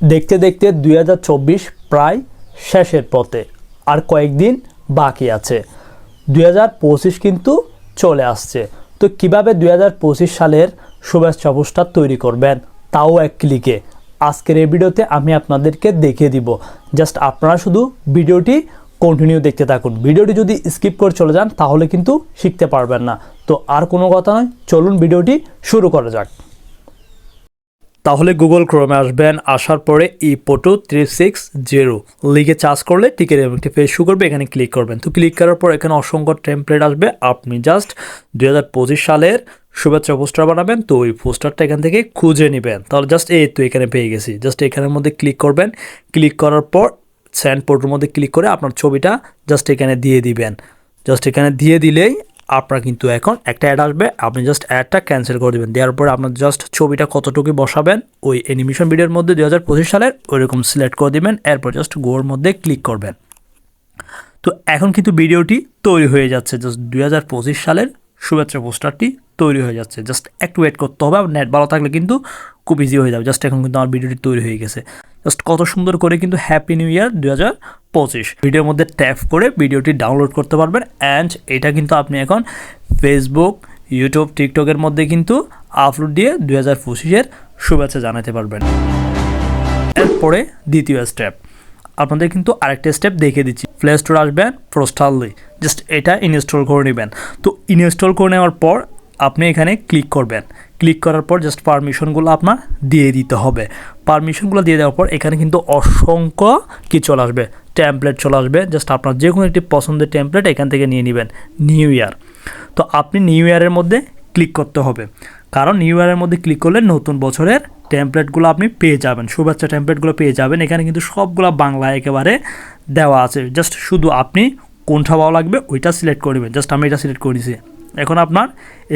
দেখতে দেখতে দুই হাজার চব্বিশ প্রায় শেষের পথে। আর কয়েকদিন বাকি আছে। দুই হাজার পঁচিশ কিন্তু চলে আসছে। তো কীভাবে দুই হাজার পঁচিশ সালের শুভেচ্ছা পোস্টার তৈরি করবেন? তাও এক ক্লিকে আজকের এই ভিডিওতে আমি আপনাদেরকে দেখিয়ে দিব। জাস্ট আপনারা শুধু ভিডিওটি কন্টিনিউ দেখতে থাকুন। ভিডিওটি যদি স্কিপ করে চলে যান, তাহলে কিন্তু শিখতে পারবেন না। তো আর কোনো কথা নয়, চলুন ভিডিওটি শুরু করা যাক। তাহলে গুগল ক্রোমে আসবেন, আসার পরে ই পোটো থ্রি সিক্স জিরো লিখে চার্জ করলে টিকেট এবং একটি পেজ শু করবে, এখানে ক্লিক করবেন। তো ক্লিক করার পর এখানে অসংখ্য টেমপ্লেট আসবে। আপনি জাস্ট দুই হাজার পঁচিশ সালের শুভেচ্ছা পোস্টার বানাবেন, তো ওই পোস্টারটা এখান থেকে খুঁজে নেবেন। তাহলে জাস্ট এই তো এখানে পেয়ে গেছি। জাস্ট এখানের মধ্যে ক্লিক করবেন। ক্লিক করার পর স্যান্ড পোর্টের মধ্যে ক্লিক করে আপনার ছবিটা জাস্ট এখানে দিয়ে দিবেন। জাস্ট এখানে দিয়ে দিলেই আপনার কিন্তু এখন একটা অ্যাড আসবে, আপনি জাস্ট অ্যাডটা ক্যান্সেল করে দেবেন। দেওয়ার পরে আপনার জাস্ট ছবিটা কতটুকু বসাবেন, ওই অ্যানিমেশন ভিডিওর মধ্যে দু হাজার পঁচিশ সালের ওইরকম সিলেক্ট করে দেবেন, এরপর জাস্ট গোর মধ্যে ক্লিক করবেন। তো এখন কিন্তু ভিডিওটি তৈরি হয়ে যাচ্ছে জাস্ট দুই হাজার পঁচিশ সালের শুভেচ্ছা পোস্টারটি তৈরি হয়ে যাচ্ছে। জাস্ট একটু ওয়েট করতে হবে, আর নেট ভালো থাকলে কিন্তু খুব ইজি হয়ে যাবে। জাস্ট এখন কিন্তু আমার ভিডিওটি তৈরি হয়ে গেছে। জাস্ট কত সুন্দর করে কিন্তু হ্যাপি নিউ ইয়ার দু হাজার পঁচিশ। ভিডিওর মধ্যে ট্যাপ করে ভিডিওটি ডাউনলোড করতে পারবেন অ্যান্ড এটা কিন্তু আপনি এখন ফেসবুক ইউটিউব টিকটকের মধ্যে কিন্তু আপলোড দিয়ে দু হাজার পঁচিশের শুভেচ্ছা জানাতে পারবেন। এরপরে দ্বিতীয় স্টেপ আপনাদের কিন্তু আরেকটা স্টেপ দেখিয়ে দিচ্ছি। প্লে স্টোর আসবেন প্রস্টাললি জাস্ট এটা ইনস্টল করে নেবেন। তো ইনস্টল করে নেওয়ার পর আপনি এখানে ক্লিক করবেন। ক্লিক করার পর জাস্ট পারমিশনগুলো আপনার দিয়ে দিতে হবে। পারমিশনগুলো দিয়ে দেওয়ার পর এখানে কিন্তু অসংখ্য কি চলে আসবে। ট্যাম্পলেট চলে আসবে। জাস্ট আপনার যে কোনো একটি পছন্দের ট্যাম্পলেট এখান থেকে নিয়ে নেবেন। নিউ ইয়ার তো আপনি নিউ ইয়ারের মধ্যে ক্লিক করতে হবে। কারণ নিউ ইয়ারের মধ্যে ক্লিক করলে নতুন বছরের টেমপ্লেটগুলো আপনি পেয়ে যাবেন। শুভেচ্ছা টেমপ্লেটগুলো পেয়ে যাবেন। এখানে কিন্তু সবগুলো বাংলা একেবারে দেওয়া আছে। জাস্ট শুধু আপনি কোনটা ভালো লাগবে ওইটা সিলেক্ট করে নেবেন। জাস্ট আমি এটা সিলেক্ট করে নিয়েছি এখন আপনার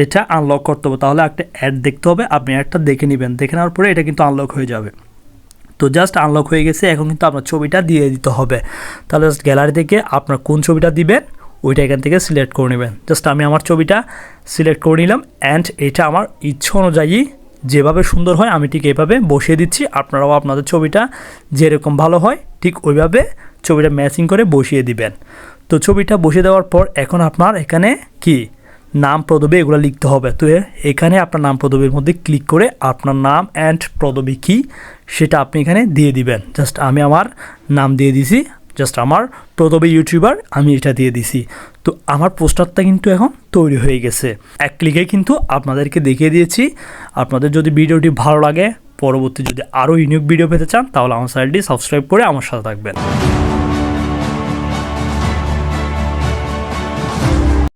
এটা আনলক করতে হবে। তাহলে একটা অ্যাড দেখতে হবে। আপনি একটা দেখে নেবেন। দেখে নেওয়ার পরে এটা কিন্তু আনলক হয়ে যাবে। তো জাস্ট আনলক হয়ে গেছে, এখন কিন্তু আপনার ছবিটা দিয়ে দিতে হবে। তাহলে জাস্ট গ্যালারি থেকে আপনার কোন ছবিটা দিবেন, ওইটা এখান থেকে সিলেক্ট করে নেবেন। জাস্ট আমি আমার ছবিটা সিলেক্ট করে নিলাম অ্যান্ড এটা আমার ইচ্ছা অনুযায়ী যেভাবে সুন্দর হয়, আমি ঠিক এভাবে বসিয়ে দিচ্ছি। আপনারাও আপনাদের ছবিটা যেরকম ভালো হয়, ঠিক ওইভাবে ছবিটা ম্যাচিং করে বসিয়ে দিবেন। তো ছবিটা বসিয়ে দেওয়ার পর এখন আপনার এখানে কি? নাম পদবী এগুলো লিখতে হবে। তো এখানে আপনার নাম পদবীর মধ্যে ক্লিক করে আপনার নাম অ্যান্ড পদবী কী সেটা আপনি এখানে দিয়ে দিবেন। জাস্ট আমি আমার নাম দিয়ে দিছি জাস্ট আমার প্রথমে ইউটিউবার আমি এটা দিয়ে দিছি। তো আমার পোস্টারটা কিন্তু এখন তৈরি হয়ে গেছে। এক ক্লিকে কিন্তু আপনাদেরকে দেখিয়ে দিয়েছি। আপনাদের যদি ভিডিওটি ভালো লাগে, পরবর্তী যদি আরও ইউনিক ভিডিও পেতে চান, তাহলে আমার চ্যানেলটি সাবস্ক্রাইব করে আমার সাথে থাকবেন।